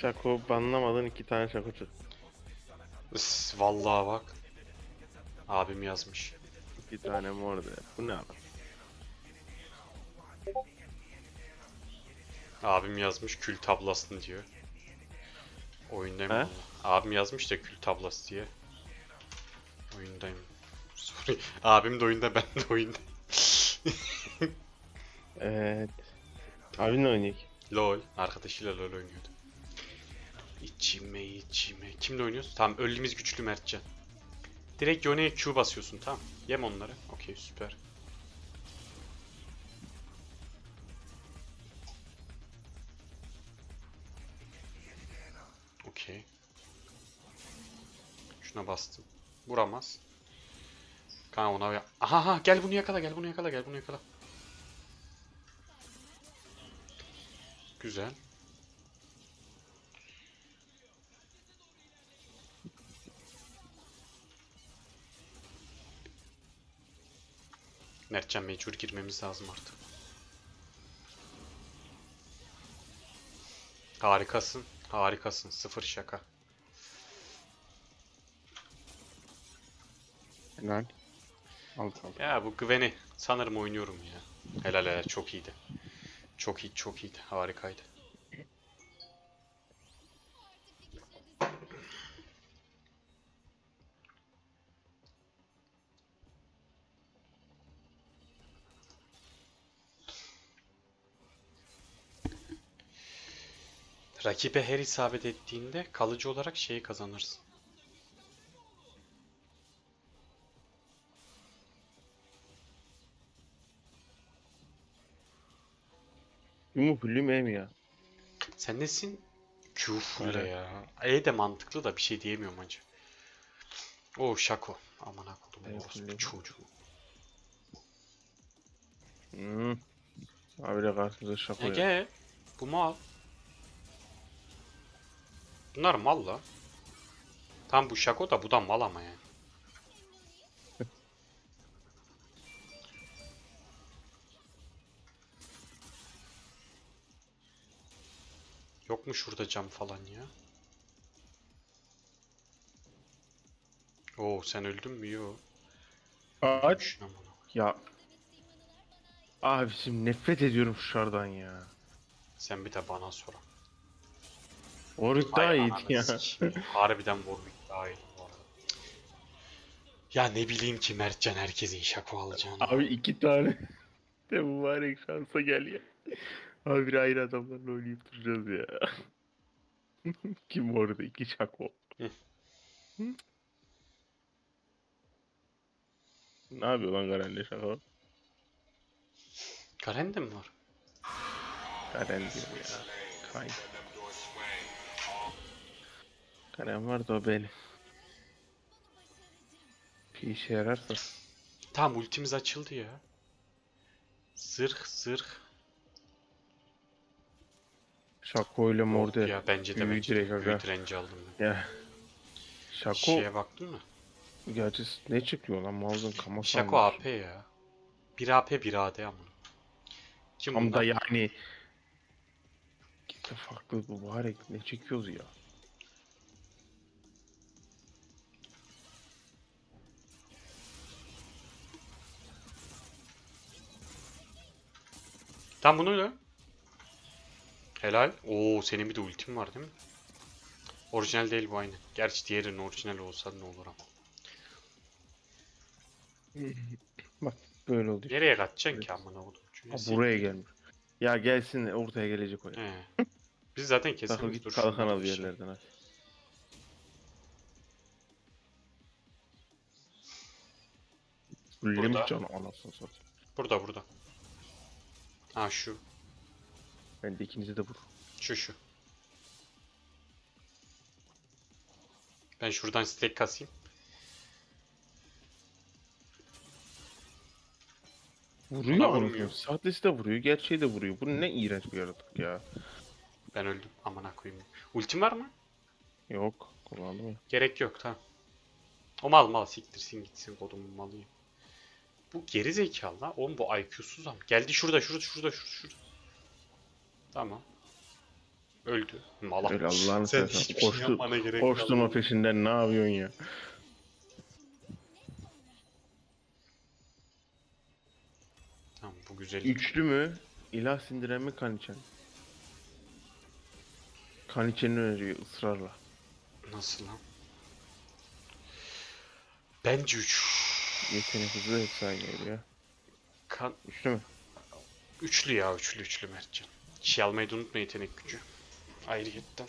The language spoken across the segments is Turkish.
Şako banlamadın iki tane şako çıktı. Is, vallahi bak. Abim yazmış. İki tane mor da. Bu ne abi? Abim yazmış kül tablasını diyor. Oyundayım He? Abim yazmış da kül tablası diye. Oyundayım. Sorry. Abim de oyunda ben de oyunda. Evet. Abinle oynayayım. LOL. Arkadaşıyla LOL oynuyordu. İçime içime. Kimle oynuyoruz? Tamam ölümümüz güçlü Mertcan. Direkt Yone'ye Q basıyorsun tamam. Yem onları. Okey süper. Okey. Şuna bastım. Vuramaz. Kanka ona ya. Aha, aha gel bunu yakala gel bunu yakala gel bunu yakala. Güzel. Mertcan mecbur girmemiz lazım artık. Harikasın. Harikasın. Sıfır şaka. Helal. Al al. Ya bu Gwen'i sanırım oynuyorum ya. Helal helal çok iyiydi. Çok iyi çok iyiydi. Harikaydı. Rakibe her isabet ettiğinde kalıcı olarak şeyi kazanırsın. Yumu fullüm em ya. Sen nesin? Q full Evet. ya. E de mantıklı da bir şey diyemiyorum acı. O şako. Aman akıllım Evet, orospu çocuğu. Hmm. Abiyle karşımıza şako ya. Ege. Bu mal. Bunlar mal la. Tam bu şako da bu da mal ama yani. Yok mu şurada cam falan ya? Oo sen öldün mü? Yo. Aç. Ya. Abicim nefret ediyorum şu şardan ya. Sen bir de bana sor. Warwick daha iyiydi ya. sikeyim. Harbiden Warwick daha iyi bu arada. Ya ne bileyim ki Mertcan herkesin şako alacağını. Abi iki tane. De mübarek şansa gel ya. Abi bir ayrı adamlarla oynayıp duracağız ya. Kim orada? İki şako. Hı. Hı? ne yapıyor lan Garen'le şako? Garen de mi var? Garen diyor ya. Kay. Garen var da o benim. Bir işe yararsa. Tamam ultimiz açıldı ya. Zırh zırh. Şako ile morde. Ya bence de bence direkt de. Büyü direnci aldım ben. Ya. Şako Şeye baktın mı? gerçi ne çıkıyor lan Malzın kama Şako AP ya. 1 AP 1 AD ama. Kim Tam da yani İşte farklı bu mübarek ne çekiyoruz ya. Tam bunu da. Helal. Oo senin bir de ultin var değil mi? Orijinal değil bu aynı. Gerçi diğerinin orijinal olsa ne olur ama. Bak böyle oldu. Nereye kaçacaksın ki amına kodum? Ha, buraya gelmiş. Ya gelsin ortaya gelecek o ya. He. Biz zaten Takıl kesin git kalkan al yerlerden hadi. Burada. Canı anasını satayım. Burada burada. Ha şu. Ben de ikinizi de vur. Şu şu. Ben şuradan stack kasayım. Vuruyor Bana ama vurmuyor. Sahtesi de vuruyor, gerçeği de vuruyor. Bu ne iğrenç bir yaratık ya. Ben öldüm. Amına koyayım. Ultim var mı? Yok, kullandım ya. Gerek yok tamam. O mal mal siktirsin gitsin kodumun malıyım. Bu geri zekalı lan. Oğlum bu IQ'suz ama. Geldi şurada şurada şurada şurada şurada. Tamam. Öldü. Malak. Öyle Allah'ını Sen seversen. hiçbir şey Koştu, yapmana gerek koştun o kalmadı. peşinden ne yapıyorsun ya? Tamam bu güzel. Üçlü mü? İlah sindiren mi Kaniçen? Kaniçen'i öneriyor ısrarla. Nasıl lan? Bence 3. Yetenek hızı hepsi aynı ya. Kan Üçlü mü? üçlü ya üçlü üçlü Mertcan. Şey almayı da unutma yetenek gücü. Ayrıyetten.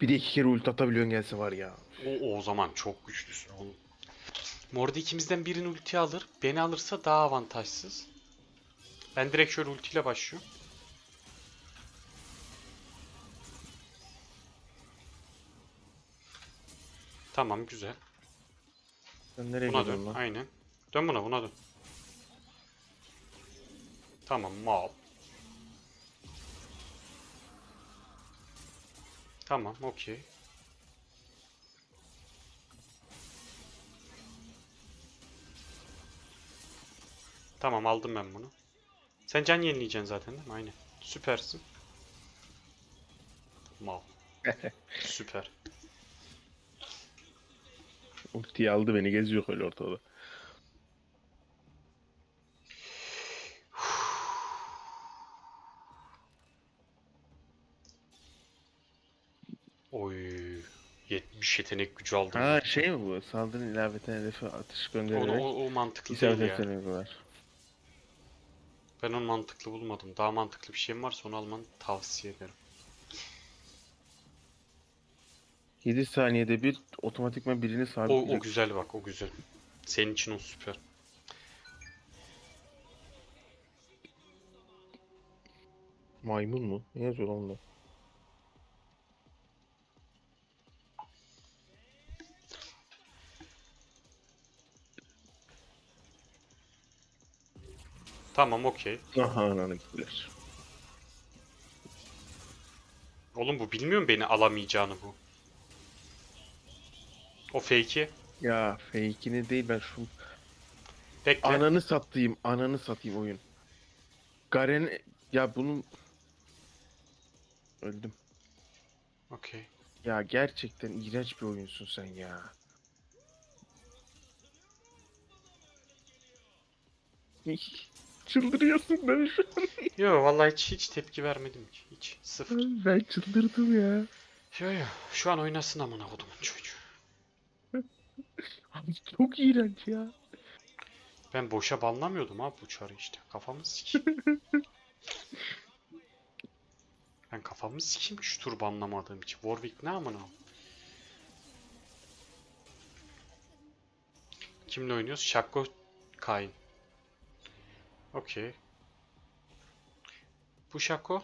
Bir de iki kere ulti atabiliyorsun gelse var ya. O, o zaman çok güçlüsün oğlum. Morda ikimizden birini ulti alır. Beni alırsa daha avantajsız. Ben direkt şöyle ultiyle başlıyorum. Tamam güzel. Sen nereye Buna gidiyorsun dön. lan? Aynen. Dön buna buna dön. Tamam mal. Tamam okey. Tamam aldım ben bunu. Sen can yenileyeceksin zaten değil mi? Aynen. Süpersin. Mal. Süper. Ultiyi aldı beni geziyor öyle ortada. Oy. 70 yetenek gücü aldım. Ha şey mi bu? Saldırın ilaveten hedefe atış Onu, göndererek o, o mantıklı isabet değil ya. var. Ben onu mantıklı bulmadım. Daha mantıklı bir şeyim varsa onu almanı tavsiye ederim. 7 saniyede bir otomatikman birini O, o güzel bak o güzel. Senin için o süper. Maymun mu? Ne yazıyor lan onda? Tamam okey. Aha ananı gibiler. Oğlum bu bilmiyorum beni alamayacağını bu. O fake'i. Ya fake'ini değil ben şu Bekle. ananı satayım ananı satayım oyun. Garen ya bunun öldüm. Okey. Ya gerçekten iğrenç bir oyunsun sen ya. Çıldırıyorsun ben şu an. Yo vallahi hiç hiç tepki vermedim ki. Hiç. Sıfır. Ben çıldırdım ya. Yo yo. Şu an oynasın amına kodumun çocuğu. Abi çok iğrenç ya. Ben boşa banlamıyordum abi bu çarı işte. Kafamı sikeyim. ben kafamı sikeyim şu tur banlamadığım için. Warwick ne amına? Kimle oynuyoruz? Şakko Kain. Okey. Bu Şako.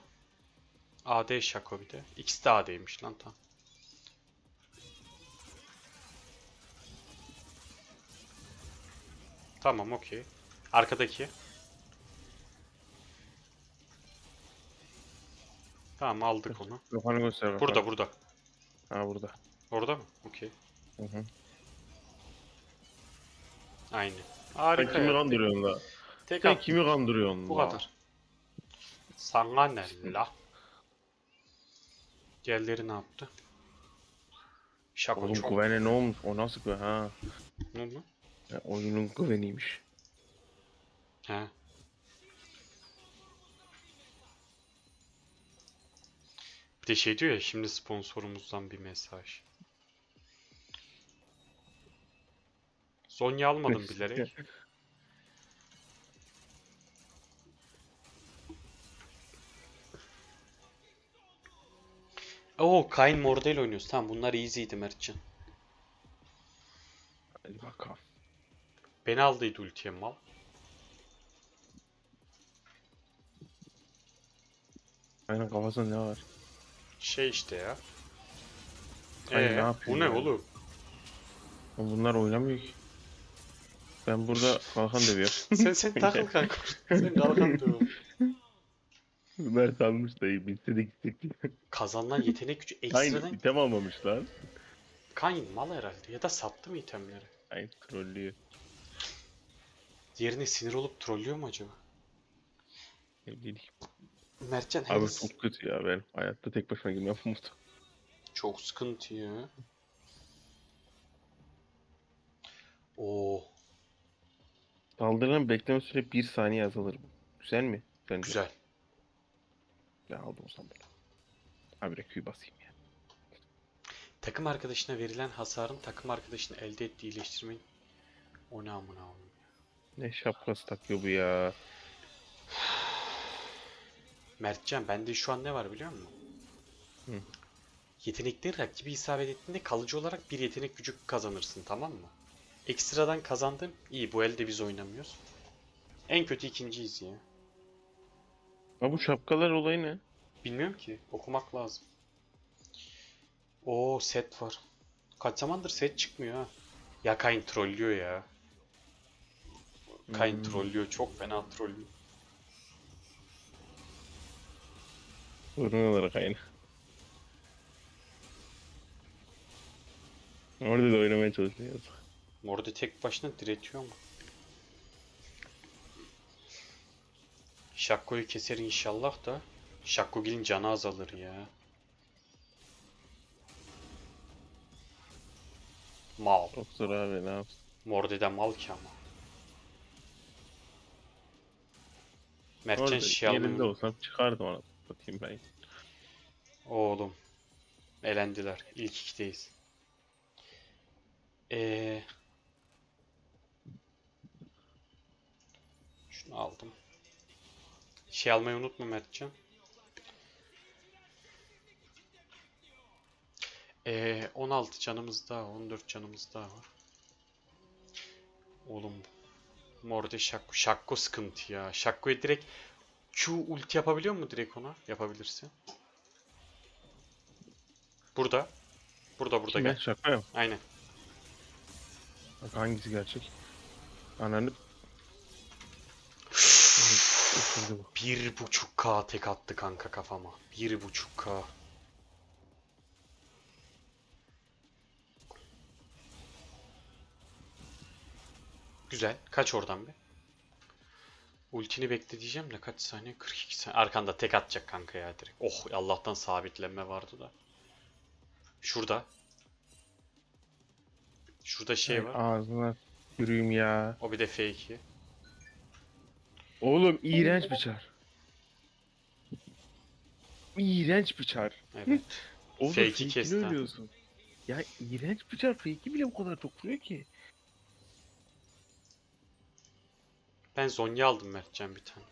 AD Şako bir de. İkisi de AD'ymiş lan tam. Tamam okey. Arkadaki. Tamam aldık onu. Kafanı göster bakalım. Burada burada. Ha burada. Orada mı? Okey. Hı hı. Aynı. Sen Harika kimi ya. kandırıyorsun la? Tek Sen at. kimi kandırıyorsun Bu la? kadar. Sana ne la? Diğerleri ne yaptı? Şako Oğlum çok. güvene ne olmuş? O nasıl güven? Ha. Ne oldu? Ya, oyunun güveniymiş. He. Bir de şey diyor ya şimdi sponsorumuzdan bir mesaj. Zonya almadım bilerek. Oo, Kain Mordel oynuyoruz. Tamam bunlar easy'ydi Mertcan. Hadi bakalım. Beni aldıydı ultiye mal. Aynen kafasında ne var? Şey işte ya. Ne Ee, yapıyor bu ne ya? oğlum? Oğlum Bunlar oynamıyor ki. Ben burada kalkan dövüyorum. sen sen takıl kanka. Sen kalkan diyor. Mert almış dayı bilse de gitsek. Kazanılan yetenek gücü Aynı ekstradan item almamış lan. Kain mal herhalde ya da sattı mı itemleri? Aynı trollüyor. Diğerine sinir olup trollüyor mu acaba? Gel geleyim. Mertcan Abi henüz çok kötü ya ben. Hayatta tek başıma girmem Umut. çok sıkıntı ya. Oo, Saldırılan bekleme süre 1 saniye azalır. Güzel mi? Bence. güzel. Ben aldım o zaman bunu. Abi reküyü basayım ya. Takım arkadaşına verilen hasarın takım arkadaşının elde ettiği iyileştirmenin o ne amına koyayım. Ne şapkası takıyor bu ya. Mertcan bende şu an ne var biliyor musun? Hı. Yetenekleri rakibi isabet ettiğinde kalıcı olarak bir yetenek gücü kazanırsın tamam mı? Ekstradan kazandım. İyi bu elde biz oynamıyoruz. En kötü ikinciyiz ya. Ha bu şapkalar olayı ne? Bilmiyorum ki. Okumak lazım. Oo set var. Kaç zamandır set çıkmıyor ha. Ya Kayn trollüyor ya. Kayn Hmm. trollüyor. Çok fena trollüyor. Sorun olarak aynı. Orada da oynamaya çalışıyor. Orada tek başına diretiyor mu? Şakko'yu keser inşallah da Şakkogil'in canı azalır ya. Mal. Çok zor abi ne yapsın. Morde'de mal ki ama. Mertcan Orada şey yerinde olsam çıkardım ona. Batayım ben. Oğlum. Elendiler. İlk ikideyiz. Ee, şunu aldım. Şey almayı unutma Mertcan. Ee, 16 canımız daha, 14 canımız daha var. Oğlum. Morde Şakko. Şakko sıkıntı ya. Şakko'ya direkt Q ulti yapabiliyor mu direkt ona? Yapabilirsin. Burada. Burada burada Kime? gel. Şaka yok. Aynen. Bak hangisi gerçek? Ananı... Üf, Isırdı bu. 1.5k tek attı kanka kafama. 1.5k. Güzel. Kaç oradan be. Ultini bekle diyeceğim de kaç saniye? 42 saniye. Arkanda tek atacak kanka ya direkt. Oh Allah'tan sabitlenme vardı da. Şurada. Şurada şey var. Ağzına yürüyüm ya. O bir de fake. Oğlum iğrenç bir çar. İğrenç bir çar. Evet. Oğlum Fake'i fake'ini kesti ha. ölüyorsun. Ya iğrenç bir çar. Fake'i bile bu kadar çok vuruyor ki. Ben Zonya aldım Mertcan bir tane.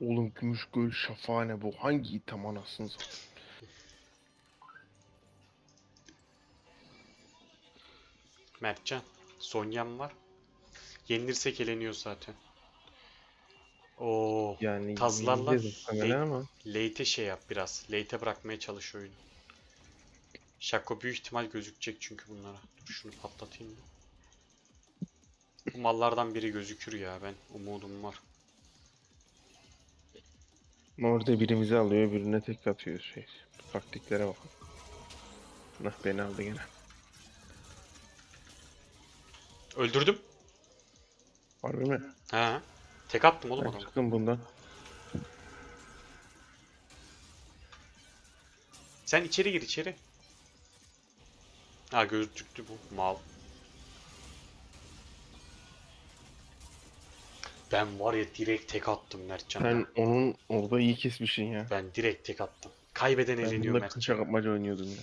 Oğlum Gümüşgöl şafane bu. Hangi itam anasını satayım? Mertcan. Sonya'm var. Yenilirsek eleniyor zaten. Oo. Yani muhtemelen Late- ama. Late'e şey yap biraz. Late'e bırakmaya çalış oyunu. Şako büyük ihtimal gözükecek çünkü bunlara. Dur şunu patlatayım da. Bu mallardan biri gözükür ya ben umudum var. Orada birimizi alıyor, birine tek atıyor şey. Taktiklere bak. Nah beni aldı gene. Öldürdüm. Harbi mi? Ha. Tek attım oğlum adamı. çıktım bundan. Sen içeri gir içeri. Ha gözüktü bu mal. Ben var ya direkt tek attım Mertcan. Sen onun orada iyi kesmişsin ya. Ben direkt tek attım. Kaybeden Ben eleniyor bunda Mertcan. kıçak atmaca oynuyordum ya.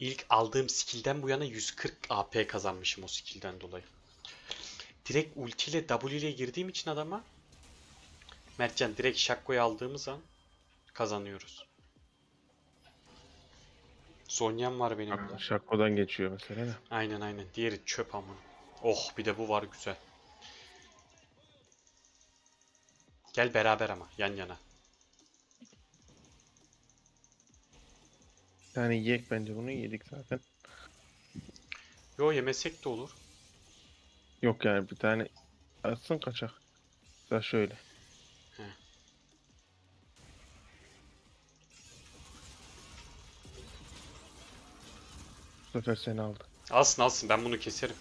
İlk aldığım skill'den bu yana 140 AP kazanmışım o skill'den dolayı. Direkt ulti ile W ile girdiğim için adama Mertcan direkt Şakko'yu aldığımız an kazanıyoruz. Sonya'm var benim de. Şakko'dan geçiyor mesela. Aynen aynen. Diğeri çöp ama. Oh bir de bu var güzel. Gel beraber ama yan yana. Tane yiyek bence bunu yedik zaten. Yo yemesek de olur. Yok yani bir tane atsın kaçak. Da şöyle. He. Bu sefer seni aldı. Alsın alsın ben bunu keserim.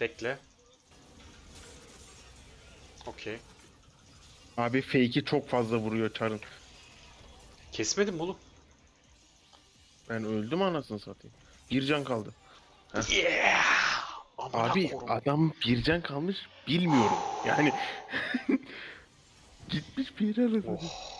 Bekle. Okey. Abi fake'i çok fazla vuruyor çarın. Kesmedim mi oğlum? Ben öldüm anasını satayım. Bir can kaldı. Heh. Yeah! Amına Abi korum. adam bir can kalmış bilmiyorum. Yani gitmiş bir yere. Oh.